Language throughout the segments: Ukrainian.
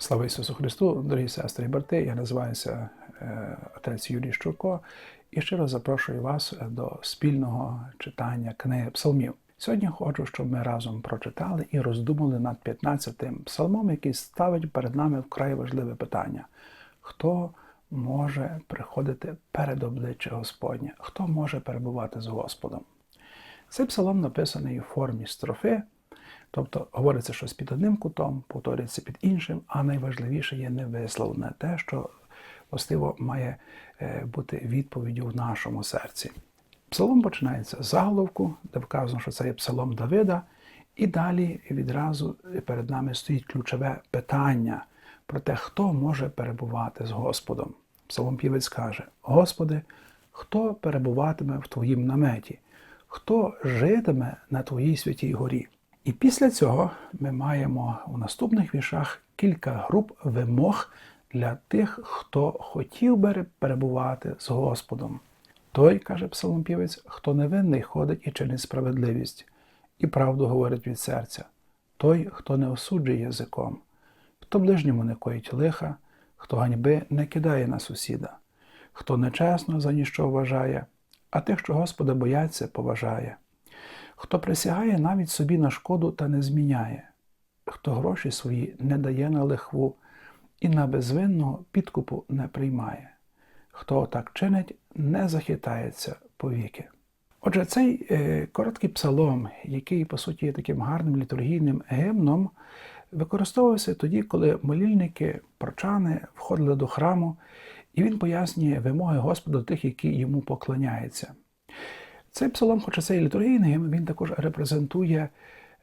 Слава Ісусу Христу, дорогі сестри і брати, я називаюся е, отець Юрій Щурко і щиро запрошую вас до спільного читання книги псалмів. Сьогодні хочу, щоб ми разом прочитали і роздумали над 15-тим псалмом, який ставить перед нами вкрай важливе питання: хто може приходити перед обличчя Господнє? Хто може перебувати з Господом? Цей псалом написаний у формі строфи, Тобто говориться щось під одним кутом, повторюється під іншим, а найважливіше є невисловлене те, що властиво має е, бути відповіддю в нашому серці. Псалом починається з заголовку, де вказано, що це є псалом Давида, і далі відразу перед нами стоїть ключове питання про те, хто може перебувати з Господом. Псалом Півець каже: Господи, хто перебуватиме в Твоїм наметі, хто житиме на Твоїй святій горі? І після цього ми маємо у наступних віршах кілька груп вимог для тих, хто хотів би перебувати з Господом. Той, каже псаломпівець, хто невинний ходить і чинить справедливість, і правду говорить від серця, той, хто не осуджує язиком, хто ближньому не коїть лиха, хто ганьби не кидає на сусіда, хто нечесно за ніщо вважає, а тих, що Господа бояться, поважає хто присягає навіть собі на шкоду та не зміняє, хто гроші свої не дає на лихву і на безвинного підкупу не приймає, хто так чинить, не захитається повіки. Отже, цей е, короткий псалом, який, по суті, є таким гарним літургійним гімном, використовувався тоді, коли молільники, прочани входили до храму, і він пояснює вимоги Господа тих, які йому поклоняються. Цей псалом, хоча це і літургійний, він також репрезентує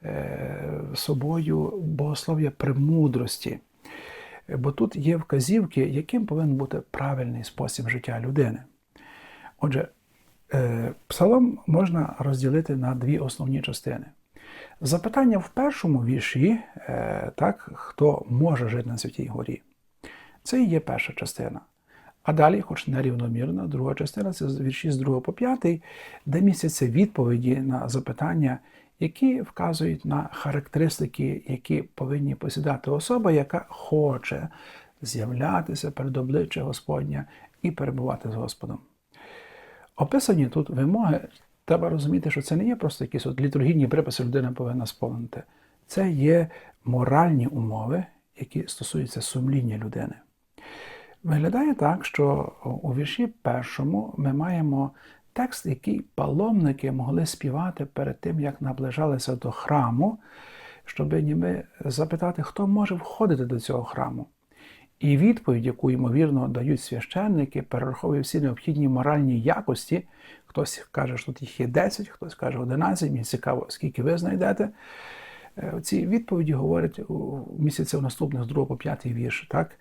е, собою богослов'я премудрості. Бо тут є вказівки, яким повинен бути правильний спосіб життя людини. Отже, е, псалом можна розділити на дві основні частини. Запитання в першому вірші, е, так, хто може жити на Святій Горі, це і є перша частина. А далі, хоч нерівномірна, друга частина це вірші з 2 по 5, де містяться відповіді на запитання, які вказують на характеристики, які повинні посідати особа, яка хоче з'являтися перед обличчя Господня і перебувати з Господом. Описані тут вимоги, треба розуміти, що це не є просто якісь от літургійні приписи, людина повинна сповнити. Це є моральні умови, які стосуються сумління людини. Виглядає так, що у вірші першому ми маємо текст, який паломники могли співати перед тим, як наближалися до храму, щоб ніби запитати, хто може входити до цього храму. І відповідь, яку, ймовірно, дають священники, перераховує всі необхідні моральні якості. Хтось каже, що тут їх є 10, хтось каже 11, мені цікаво, скільки ви знайдете. Е, ці відповіді говорять у місяці в наступних з 2 по 5 вірш. Так?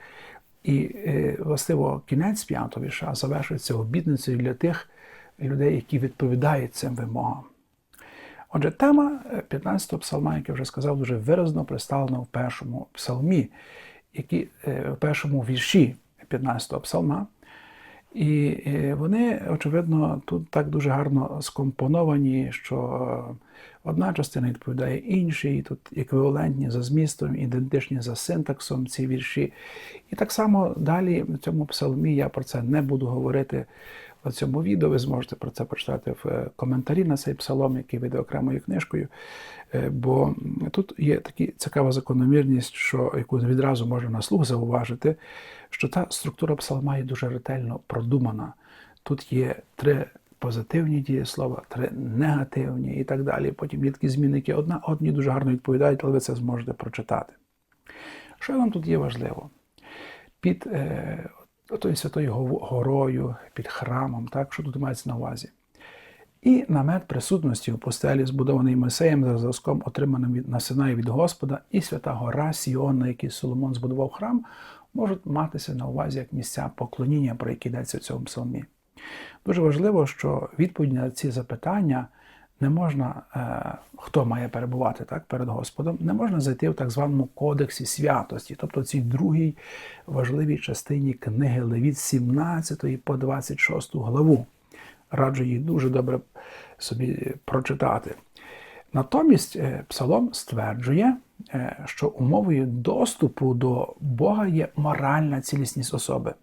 І е, властиво кінець п'ятого вірша завершується обідницею для тих людей, які відповідають цим вимогам. Отже, тема 15-го псалма, як я вже сказав, дуже виразно представлена в першому псалмі, які, е, в першому вірші 15-го псалма. І е, вони, очевидно, тут так дуже гарно скомпоновані, що одна частина відповідає іншій, тут еквівалентні за змістом, ідентичні за синтаксом ці вірші. І так само далі в цьому псалмі я про це не буду говорити в цьому відео. Ви зможете про це прочитати в е, коментарі на цей псалом, який вийде окремою книжкою. Е, бо тут є така цікава закономірність, що яку відразу можна на слух зауважити, що та структура псалма є дуже ретельно продумана. Тут є три позитивні дієслова, три негативні і так далі. Потім є такі зміни, які одна одні дуже гарно відповідають, але ви це зможете прочитати. Що нам тут є важливо? Під е, тою святою горою, під храмом, так, що тут мається на увазі? І намет присутності у постелі, збудований Месеєм за зразком, отриманим від на Синаї від Господа, і свята гора Сіон, на якій Соломон збудував храм, можуть матися на увазі як місця поклоніння, про які йдеться в цьому псалмі. Дуже важливо, що відповідь на ці запитання не можна, е, хто має перебувати так, перед Господом, не можна зайти в так званому кодексі святості, тобто цій другій важливій частині книги Левіт 17 по 26 главу. Раджу її дуже добре собі прочитати. Натомість е, Псалом стверджує, е, що умовою доступу до Бога є моральна цілісність особи.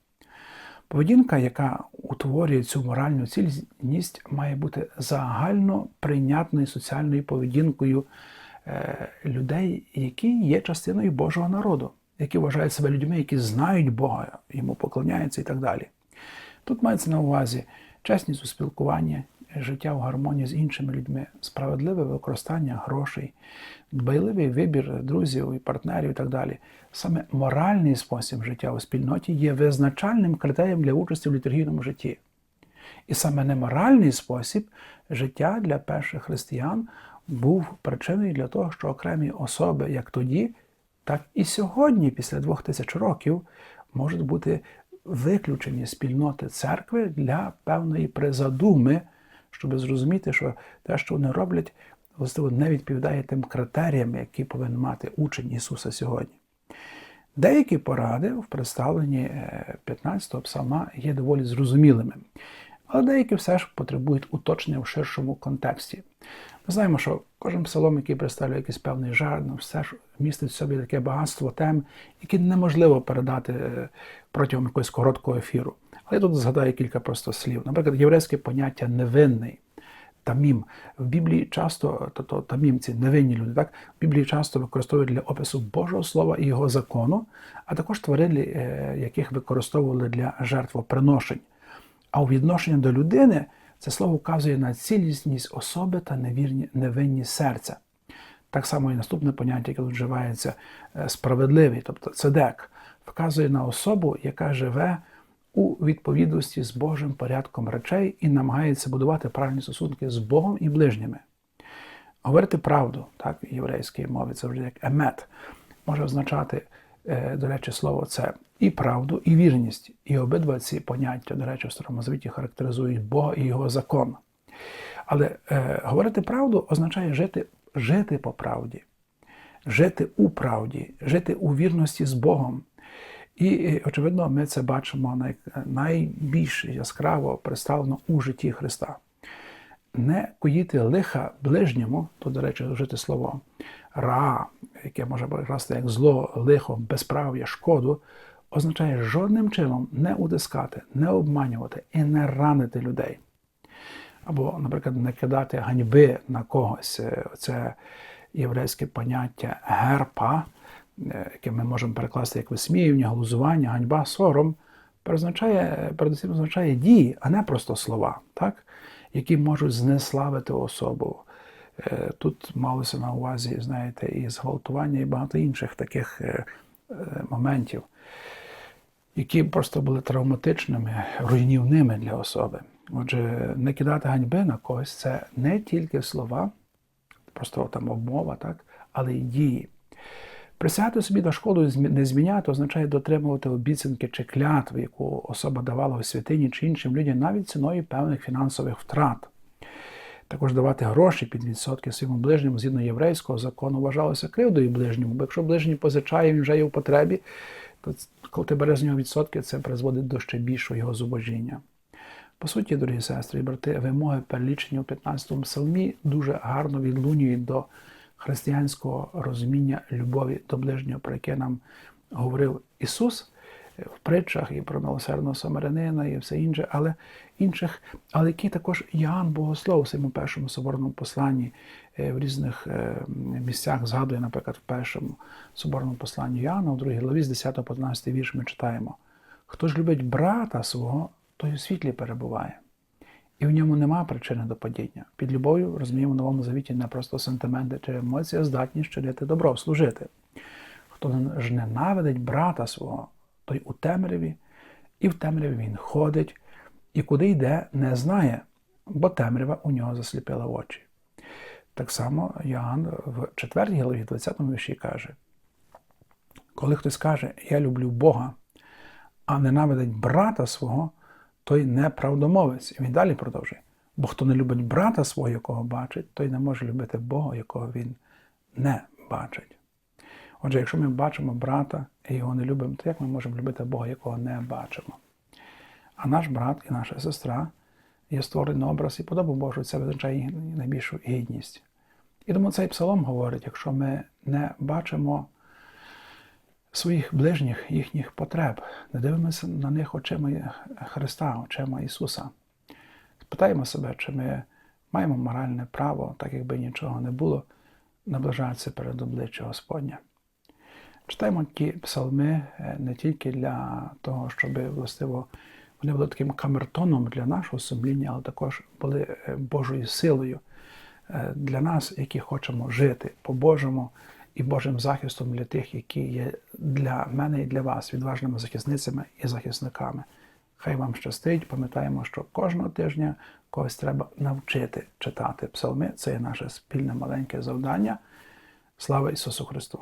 Поведінка, яка утворює цю моральну цільність, має бути загально прийнятною соціальною поведінкою е, людей, які є частиною Божого народу, які вважають себе людьми, які знають Бога, йому поклоняються і так далі. Тут мається на увазі чесність у спілкуванні, життя в гармонії з іншими людьми, справедливе використання грошей, дбайливий вибір друзів і партнерів і так далі. Саме моральний спосіб життя у спільноті є визначальним критерієм для участі в літургійному житті. І саме неморальний спосіб життя для перших християн був причиною для того, що окремі особи, як тоді, так і сьогодні, після двох тисяч років, можуть бути виключені спільноти церкви для певної призадуми, щоб зрозуміти, що те, що вони роблять, власне, не відповідає тим критеріям, які повинен мати учень Ісуса сьогодні. Деякі поради в представленні 15-го псалма є доволі зрозумілими, але деякі все ж потребують уточнення в ширшому контексті. Ми знаємо, що кожен псалом, який представляє якийсь певний жарт, ну, все ж містить в собі таке багатство тем, які неможливо передати е, протягом якогось короткого ефіру. Але я тут згадаю кілька просто слів. Наприклад, єврейське поняття невинний. Тамім. В Біблії часто, тобто тамім ці невинні люди, так? В Біблії часто використовують для опису Божого Слова і його закону, а також тварин, е, яких використовували для жертвоприношень. А у відношенні до людини це слово вказує на цілісність особи та невірні, невинність серця. Так само і наступне поняття, яке тут вживається е, справедливий, тобто цедек, вказує на особу, яка живе у відповідності з Божим порядком речей і намагається будувати правильні стосунки з Богом і ближніми. Говорити правду, так, в єврейській мові це вже як емет, може означати, е, до речі, слово це і правду, і вірність. І обидва ці поняття, до речі, в Старому Завіті характеризують Бога і Його закон. Але е, говорити правду означає жити, жити по правді, жити у правді, жити у вірності з Богом. І, очевидно, ми це бачимо найбільш яскраво представлено у житті Христа. Не коїти лиха ближньому, то, до речі, вжити слово ра, яке може перекласти як зло, лихо, безправ'я, шкоду, означає жодним чином не утискати, не обманювати і не ранити людей. Або, наприклад, не кидати ганьби на когось. Це єврейське поняття герпа. Е, яке ми можемо перекласти як висміювання, глузування, ганьба, сором, передусім означає дії, а не просто слова, так? які можуть знеславити особу. Е, тут малося на увазі, знаєте, і зґвалтування, і багато інших таких е, моментів, які просто були травматичними, руйнівними для особи. Отже, не кидати ганьби на когось це не тільки слова, просто там обмова, так, але й дії. Присягати собі на шкоду не зміняти означає дотримувати обіцянки чи клятви, яку особа давала у святині чи іншим людям, навіть ціною певних фінансових втрат. Також давати гроші під відсотки своєму ближньому згідно єврейського закону вважалося кривдою ближньому, бо якщо ближній позичає, він вже є в потребі, то коли ти береш з нього відсотки, це призводить до ще більшого його зубожіння. По суті, дорогі сестри і брати, вимоги перелічені у 15 му псалмі дуже гарно відлунюють до християнського розуміння любові до ближнього, про яке нам говорив Ісус в притчах і про милосердного самарянина, і все інше, але інших, але які також Іоанн Богослов у своєму першому соборному посланні е, в різних е, місцях згадує, наприклад, в першому соборному посланні Іоанна, у другій главі з 10 по 12 вірш ми читаємо: Хто ж любить брата свого, той у світлі перебуває і в ньому нема причини до падіння. Під любов'ю розуміємо в новому завіті не просто сентименти чи емоції, здатність щодити добро, служити. Хто ж ненавидить брата свого, той у темряві, і в темряві він ходить, і куди йде, не знає, бо темрява у нього засліпила очі. Так само Йоанн в 4 главі 20 вірші каже: коли хтось каже, я люблю Бога, а ненавидить брата свого, той неправдомовець. І він далі продовжує. Бо хто не любить брата свого, якого бачить, той не може любити Бога, якого він не бачить. Отже, якщо ми бачимо брата і його не любимо, то як ми можемо любити Бога, якого не бачимо? А наш брат і наша сестра є створений образ і подобу Божу, це визначає найбільшу гідність. І тому цей псалом говорить, якщо ми не бачимо своїх ближніх, їхніх потреб, не дивимося на них очима Христа, очима Ісуса. Спитаємо себе, чи ми маємо моральне право, так якби нічого не було, наближатися перед обличчя Господня. Читаємо ті псалми е, не тільки для того, щоб властиво вони були таким камертоном для нашого сумління, але також були е, Божою силою е, для нас, які хочемо жити по-божому і Божим захистом для тих, які є для мене і для вас відважними захисницями і захисниками. Хай вам щастить, пам'ятаємо, що кожного тижня когось треба навчити читати псалми. Це є наше спільне маленьке завдання. Слава Ісусу Христу!